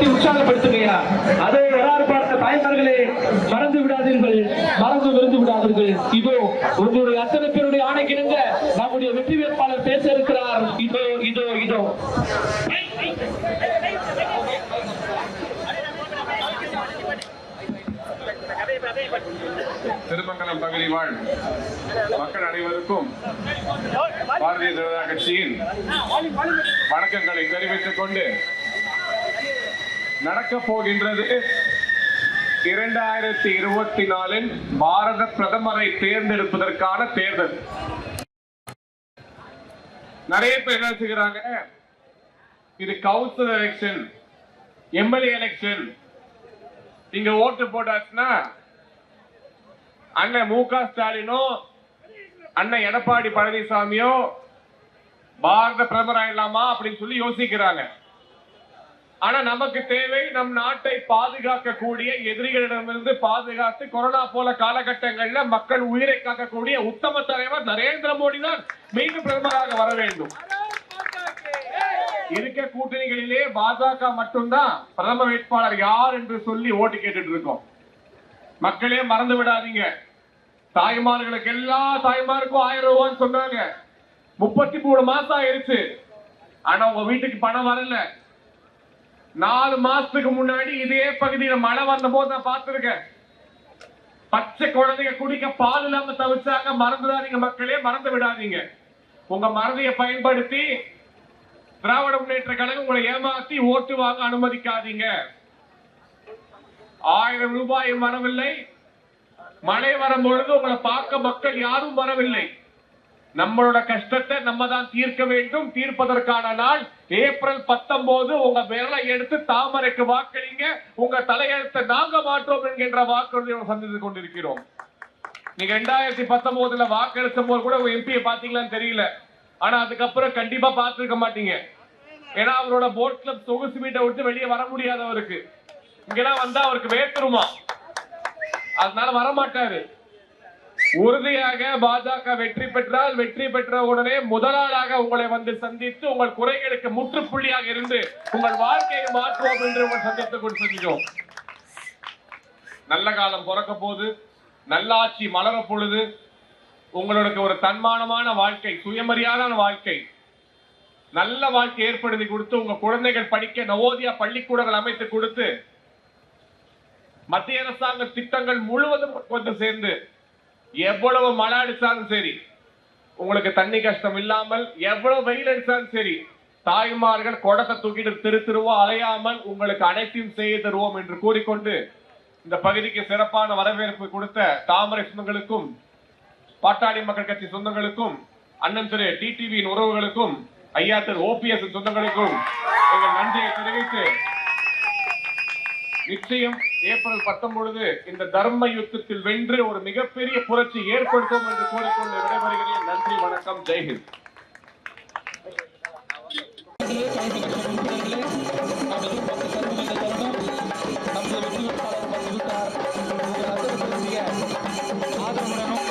தட்டி உற்சாகப்படுத்துகிறார் அதை வராறு பார்த்த தாய்மார்களே மறந்து விடாதீர்கள் மறந்து விருந்து விடாதீர்கள். இதோ உங்களுடைய அத்தனை பேருடைய ஆணைக்கிணங்க நம்முடைய வெற்றி வேட்பாளர் பேச இருக்கிறார் இதோ இதோ இதோ. திருமங்கலம் பகுதி வாழ். மக்கள் அனைவருக்கும் பாரதிய ஜனதா கட்சியின் வணக்கங்களை தெரிவித்துக் கொண்டு நடக்கப் போகின்றது. இரண்டாயிரத்தி இருபத்தி நாலில் பாரத பிரதமரை தேர்ந்தெடுப்பதற்கான தேர்தல். நிறைய பேர் என்ன செய்கிறாங்க? இது கவுன்சில் எலெக்ஷன் எம்எல்ஏ எலெக்ஷன் இங்க ஓட்டு போட்டாச்சுன்னா அண்ணன் மு க ஸ்டாலினோ அண்ணன் எடப்பாடி பழனிசாமியோ பாரத பிரதமர் ஆயிடலாமா அப்படின்னு சொல்லி யோசிக்கிறாங்க. ஆனா நமக்கு தேவை நம் நாட்டை பாதுகாக்கக்கூடிய எதிரிகளிடமிருந்து பாதுகாத்து கொரோனா போல காலகட்டங்கள்ல மக்கள் உயிரை காக்கக்கூடிய உத்தம தலைவர் நரேந்திர மோடி தான் மீண்டும் பிரதமராக வர வேண்டும். இருக்க கூட்டணிகளிலே பாஜக மட்டும்தான் பிரதம வேட்பாளர் யார் என்று சொல்லி ஓட்டு கேட்டுட்டு இருக்கோம். மக்களே மறந்து விடாதீங்க. தாய்மார்களுக்கு எல்லா தாய்மாருக்கும் ஆயிரம் ரூபான்னு சொன்னாங்க. முப்பத்தி மூணு மாசம் ஆயிருச்சு. ஆனா உங்க வீட்டுக்கு பணம் வரல. நாலு மாசத்துக்கு முன்னாடி இதே பகுதியில மழை வந்த போது நான் பார்த்திருக்கேன். பச்சை குழந்தைங்க குடிக்க பால் இல்லாம தவிச்சாங்க. மறந்துடாதீங்க மக்களே மறந்து விடாதீங்க. உங்க மறதியை பயன்படுத்தி திராவிட முன்னேற்ற கழகம் உங்களை ஏமாத்தி ஓட்டு வாங்க அனுமதிக்காதீங்க. ஆயிரம் ரூபாயும் வரவில்லை. மழை வரும் பொழுது உங்களை பார்க்க மக்கள் யாரும் வரவில்லை. நம்மளோட கஷ்டத்தை நம்ம தான் தீர்க்க வேண்டும். தீர்ப்பதற்கான நாள் ஏப்ரல் பத்தொன்பது உங்க விரலை எடுத்து தாமரைக்கு வாக்களிங்க. உங்க தலையெழுத்தை நாங்க மாற்றோம் என்கின்ற வாக்குறுதியை சந்தித்துக் கொண்டிருக்கிறோம். நீங்க ரெண்டாயிரத்தி பத்தொன்பதுல வாக்கெடுத்த போது கூட உங்க எம்பியை பாத்தீங்களான்னு தெரியல. ஆனா அதுக்கப்புறம் கண்டிப்பா பார்த்திருக்க மாட்டீங்க. ஏன்னா அவரோட போட் கிளப் சொகுசு வீட்டை விட்டு வெளியே வர முடியாத அவருக்கு இங்கெல்லாம் வந்தா அவருக்கு வேத்துருமா? அதனால வரமாட்டாரு. உறுதியாக பாஜக வெற்றி பெற்றால் வெற்றி பெற்ற உடனே முதலாளாக உங்களை வந்து சந்தித்து உங்கள் குறைகளுக்கு முற்றுப்புள்ளியாக இருந்து உங்கள் வாழ்க்கையை மாற்றுவோம் என்று உங்கள் சந்தித்துக் கொண்டு நல்ல காலம் பிறக்க போது நல்லாட்சி மலர பொழுது உங்களுக்கு ஒரு தன்மானமான வாழ்க்கை சுயமரியாதான வாழ்க்கை நல்ல வாழ்க்கை ஏற்படுத்தி கொடுத்து உங்க குழந்தைகள் படிக்க நவோதியா பள்ளிக்கூடங்கள் அமைத்து கொடுத்து மத்திய அரசாங்க திட்டங்கள் முழுவதும் கொண்டு சேர்ந்து எவ்வளவு மழை அடிச்சாலும் சரி உங்களுக்கு தண்ணி கஷ்டம் இல்லாமல் எவ்வளவு வெயில் அடிச்சாலும் சரி தாய்மார்கள் குடத்தை தூக்கிட்டு திரு திருவா அலையாமல் உங்களுக்கு அனைத்தையும் செய்து தருவோம் என்று கூறிக்கொண்டு இந்த பகுதிக்கு சிறப்பான வரவேற்பு கொடுத்த தாமரை சொந்தங்களுக்கும் பாட்டாளி மக்கள் கட்சி சொந்தங்களுக்கும் அண்ணன் திரு டிடிவியின் உறவுகளுக்கும் ஐயா திரு ஓபிஎஸ் சொந்தங்களுக்கும் எங்கள் நன்றியை தெரிவித்து நிச்சயம் ஏப்ரல் பத்தொன்பது இந்த தர்ம யுத்தத்தில் வென்று ஒரு மிகப்பெரிய புரட்சி ஏற்படுத்தும் என்று கூறிக்கொண்டு விடைபெறுகிறேன். நன்றி வணக்கம் ஜெய்ஹிந்த் ஆதரவுடனும்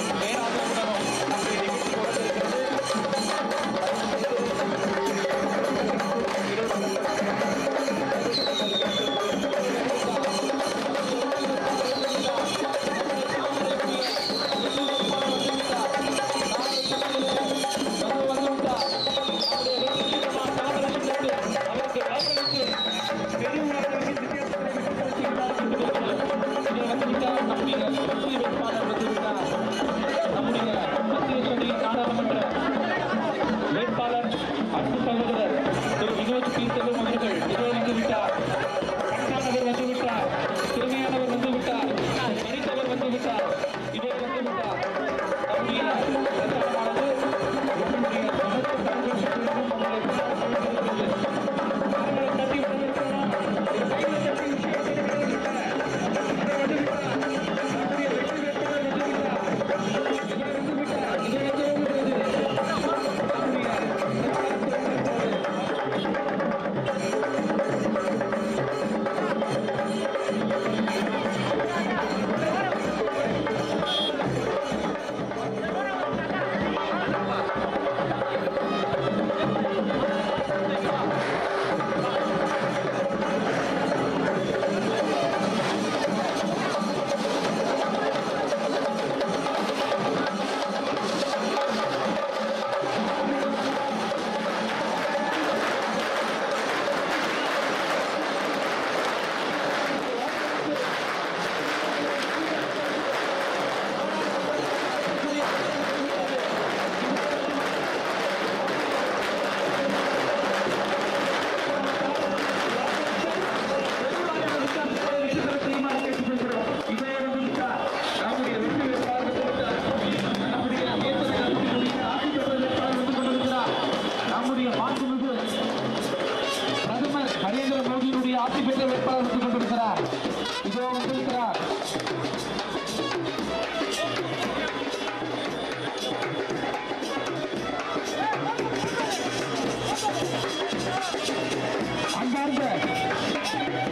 அன்பார்ந்த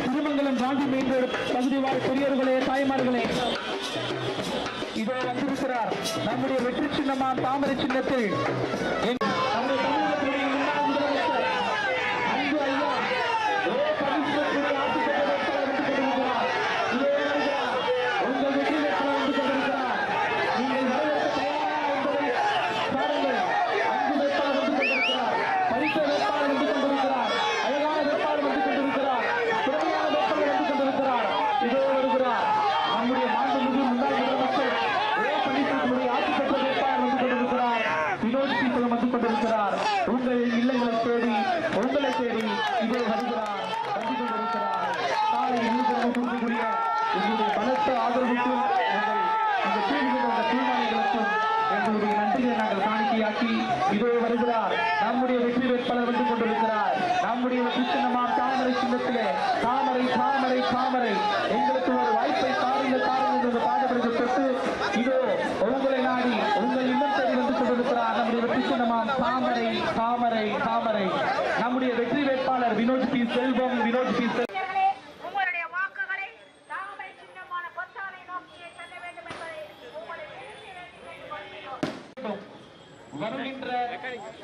திருமங்கலம் காந்தி மெயின் ரோடு பகுதி வாழ் பெரியவர்களே தாய்மார்களே. இதோ வந்திருக்கிறார். நம்முடைய வெற்றி சின்னமா தாமரை சின்னத்தில் என் நம்முடைய தமிழகத்தினுடைய முன்னாள் முதலமைச்சர் அன்பு ஐயா ஓ பன்னீர்செல்வத்துடைய ஆட்சி பெற்ற வேட்பாளர் வந்து கொண்டிருக்கிறார். இதோ வருகிறார். உங்கள் வெற்றி வேட்பாளர் வந்து கொண்டிருக்கிறார். நீங்கள் வரவேற்க தயாரா என்பதை பாருங்கள். அன்பு வேட்பாளர் வந்து கொண்டிருக்கிறார். பரிசு வேட்பாளர் வந்து கொண்டிருக்கிறார். அழகான வேட்பாளர் வந்து கொண்டிருக்கிறார். திறமையான வேட்பாளர் வந்து கொண்டிருக்கிறார். இதோ வருகிறார். நம்முடைய மாண்புமிகு முன்னாள் முதலமைச்சர் ஓ பன்னீர்செல்வத்துடைய ஆட்சி பெற்ற வேட்பாளர் வந்து கொண்டிருக்கிறார். வினோத் சீசலம் வந்து கொண்டிருக்கிறார். உங்கள் இல்லங்களை தேடி உங்களை தேடி இதோ வருகிறார் வந்து கொண்டிருக்கிறார் காலை இருபது கொடுக்கக்கூடிய உங்களுடைய பலத்த ஆதரவுக்கு இந்த தீர்வுகள் அந்த தீர்மானங்களுக்கும் எங்களுடைய நன்றியை நாங்கள் காணிக்கையாக்கி இதோ வருகிறார். நம்முடைய வெற்றி வேட்பாளர் வந்து கொண்டிருக்கிறார். நம்முடைய வெற்றி சின்னமாம் தாமரை சின்னத்திலே தாமரை தாமரை தாமரை. எங்களுக்கு ஒரு வாய்ப்பை தாருங்கள் தாருங்கள் என்று பாடுபடுத்த பெற்று இதோ உங்களை நாடி உங்கள் இல்லம் தேடி வந்து கொண்டிருக்கிறார். நம்முடைய வெற்றி சின்னமாம் தாமரை தாமரை தாமரை. நம்முடைய வெற்றி வேட்பாளர் வினோத் பி. செல்வம் வினோத் பி செல்வம் இளைஞர்களே, உங்களுடைய வாக்குகளை தாமரை சின்னமான பொத்தானை நோக்கியே செல்ல வேண்டும் என்பதை உங்களை வேண்டி வேண்டி கேட்டுக்கொள்கிறோம். வருகின்ற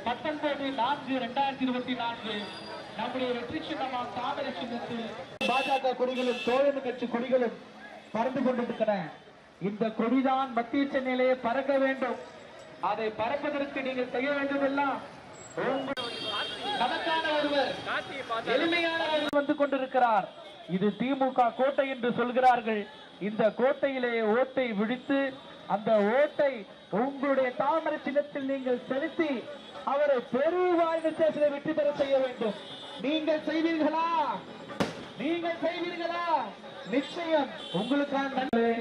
பத்தொன்பது நான்கு இரண்டாயிரத்தி இருபத்தி நான்கு. நம்முடைய வெற்றி சின்னமாம் தாமரை சின்னத்தில் பாஜக கொடிகளும் தோழன் கட்சி கொடிகளும் பறந்து கொண்டிருக்கின்றன. இந்த கொடிதான் மத்திய சென்னையிலே பறக்க வேண்டும். அதை பறப்பதற்கு நீங்கள் செய்ய வேண்டியதெல்லாம் உங்கள் நமக்கான ஒருவர் எளிமையான ஒருவர் வந்து கொண்டிருக்கிறார். இது திமுக கோட்டை என்று சொல்கிறார்கள். இந்த கோட்டையிலே ஓட்டை விழித்து அந்த ஓட்டை உங்களுடைய தாமரை சின்னத்தில் நீங்கள் செலுத்தி அவரை பெருவாய் வித்தியாசத்தை வெற்றி பெற செய்ய வேண்டும். நீங்கள் செய்வீர்களா? நீங்கள் செய்வீர்களா? நிச்சயம். உங்களுக்கான நன்மை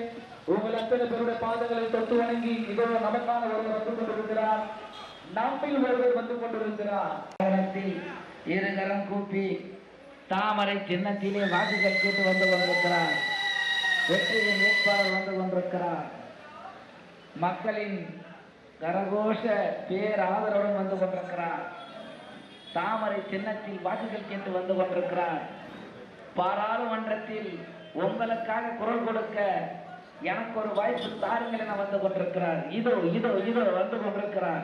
உங்கள் அத்தனை பேருடைய பாதங்களை தொட்டு வணங்கி இதோ நமக்கான ஒருவர் வந்து கொண்டிருக்கிறார். நம்மில் ஒருவர் வந்து கொண்டிருக்கிறார். இரு இருகரம் கூப்பி தாமரை சின்னத்திலே வாக்குகள் கேட்டு வந்து கொண்டிருக்கிறார். வெற்றியின் வேட்பாளர் வந்து கொண்டிருக்கிறார். மக்களின் கரகோஷ பேராதரவுடன் வந்து கொண்டிருக்கிறான் தாமரை சின்னத்தில் வாக்குகள் கேட்டு வந்து கொண்டிருக்கிறான் பாராளுமன்றத்தில் உங்களுக்காக குரல் கொடுக்க எனக்கு ஒரு வாய்ப்பு தாருங்கள் என வந்து கொண்டிருக்கிறார். இதோ இதோ இதோ வந்து கொண்டிருக்கிறார்.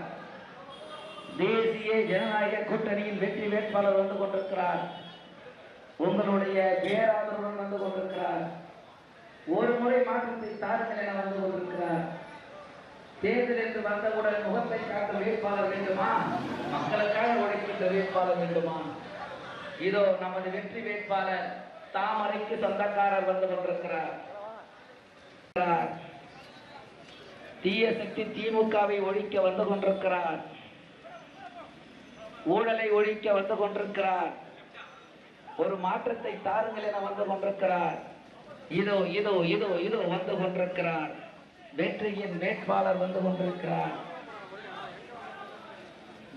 தேசிய ஜனநாயக கூட்டணியின் வெற்றி வேட்பாளர் வந்து கொண்டிருக்கிறார். உங்களுடைய பேராதரவுடன் வந்து கொண்டிருக்கிறார். ஒரு முறை மாற்றத்தை தாருங்கள் என வந்து கொண்டிருக்கிறார். தேர்தல் என்று வந்தவுடன் முகத்தை காட்ட வேட்பாளர் வேண்டுமா? மக்களுக்காக உழைக்கின்ற வேட்பாளர் வேண்டுமா? இதோ நமது வெற்றி வேட்பாளர் தாமரைக்கு சொந்தக்காரர் வந்து கொண்டிருக்கிறார். தீய சக்தி திமுகவை ஒழிக்க வந்து கொண்டிருக்கிறார். ஊழலை ஒழிக்க வந்து கொண்டிருக்கிறார். ஒரு மாற்றத்தை தாருங்கள் என வந்து கொண்டிருக்கிறார். இதோ இதோ இதோ இதோ வந்து கொண்டிருக்கிறார். வெற்றியின் வேட்பாளர் வந்து கொண்டிருக்கிறார்.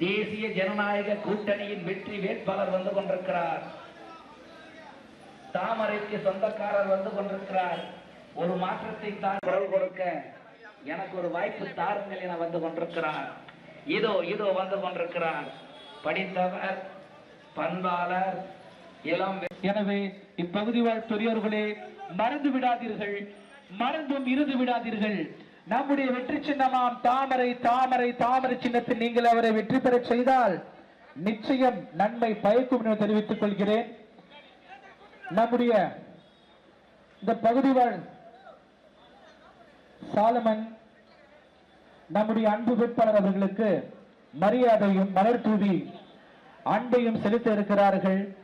தேசிய ஜனநாயக கூட்டணியின் வெற்றி வேட்பாளர் வந்து கொண்டிருக்கிறார். தாமரைக்கு சொந்தக்காரர் வந்து கொண்டிருக்கிறார். ஒரு மாற்றத்தை தான் குரல் கொடுக்க எனக்கு ஒரு வாய்ப்பு தாருங்கள் என வந்து கொண்டிருக்கிறார். இதோ இதோ வந்து கொண்டிருக்கிறார். படித்தவர் பண்பாளர் இளம் எனவே இப்பகுதி வாழ் பெரியோர்களே மறந்து விடாதீர்கள். மறந்தும் இருந்து விடாதீர்கள். நம்முடைய வெற்றி சின்னமாம். தாமரை தாமரை தாமரை சின்னத்தில் நீங்கள் அவரை வெற்றி பெறச் செய்தால் நிச்சயம் நன்மை பயக்கும் என தெரிவித்துக் கொள்கிறேன். நம்முடைய இந்த பகுதி வாழ் சாலமன் நம்முடைய அன்பு வேட்பாளர் அவர்களுக்கு மரியாதையும் மலர் தூவி அன்பையும் செலுத்த இருக்கிறார்கள்.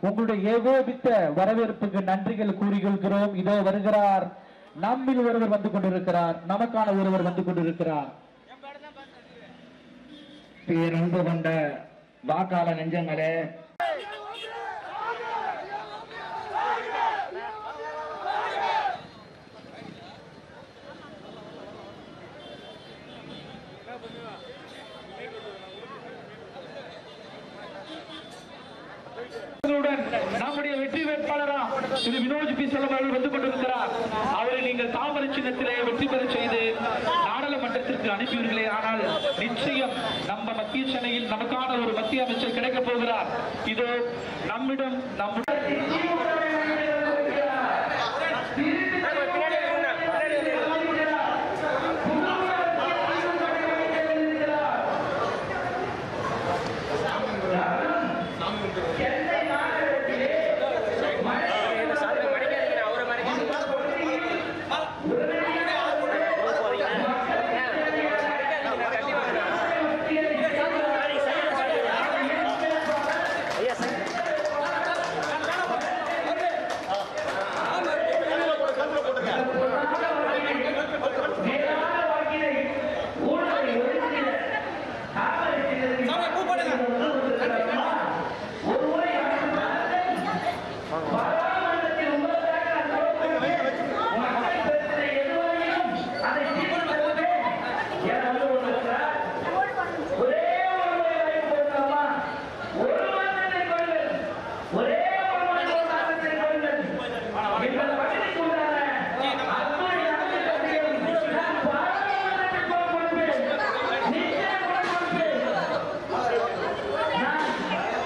உங்களுடைய ஏகோபித்த வரவேற்புக்கு நன்றிகள் கூறிக்கொள்கிறோம். இதோ வருகிறார். நம்மில் ஒருவர் வந்து கொண்டிருக்கிறார். நமக்கான ஒருவர் வந்து கொண்டிருக்கிறார். பேரன்பு கொண்ட வாக்காள நெஞ்சங்களே. உங்களுடன் நம்முடைய வெற்றி வேட்பாளரா திரு வினோஜ் பி செல்வம் அவர்கள் வந்து கொண்டிருக்கிறார். அவரை நீங்கள் தாமரை சின்னத்திலே வெற்றி பெற செய்து நாடாளுமன்றத்திற்கு அனுப்பியீர்களே ஆனால் நிச்சயம் நம்ம மத்திய சென்னையில் நமக்கான ஒரு மத்திய அமைச்சர் கிடைக்கப் போகிறார். இதோ நம்மிடம் நம்முடைய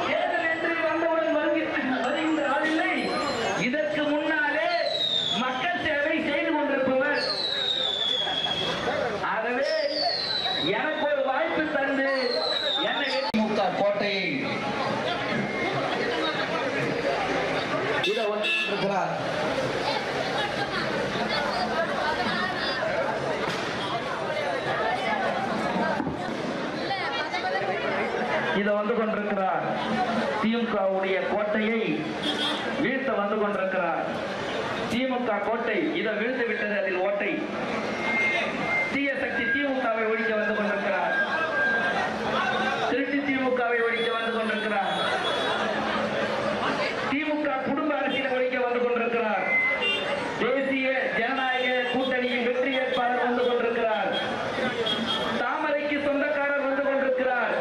தேர்தல் என்று வந்தவுடன் வருகிற- வருகின்ற ஆளில்லை. இதற்கு முன்னாலே மக்கள் சேவை செய்து கொண்டிருப்பவர் ஆகவே எனக்கு ஒரு வாய்ப்பு தந்து என்னை திமுக கோட்டையை இதை வந்து இருக்கிறார் இதை வந்து கொண்டிருக்கிறார் திமுகவுடைய கோட்டையை வீழ்த்த வந்து கொண்டிருக்கிறார். திமுக கோட்டை இதை வீழ்த்து விட்டது அதில் ஓட்டை. தீய சக்தி திமுகவை ஒழிக்க வந்து கொண்டிருக்கிறார். திருச்சி திமுகவை ஒழிக்க வந்து கொண்டிருக்கிறார். திமுக குடும்ப அரசியலை ஒழிக்க வந்து கொண்டிருக்கிறார். தேசிய ஜனநாயக கூட்டணியின் வெற்றி வேட்பாளர் வந்து கொண்டிருக்கிறார். தாமரைக்கு சொந்தக்காரர் வந்து கொண்டிருக்கிறார்.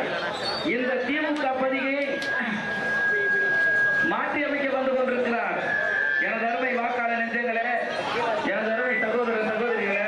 இந்த திமுக பதிகையை மாற்றி அமைக்க வந்து கொண்டிருக்கிறார். எனது அருமை வாக்காளர் நெஞ்சங்களே எனது அருமை சகோதர சகோதரிகளே.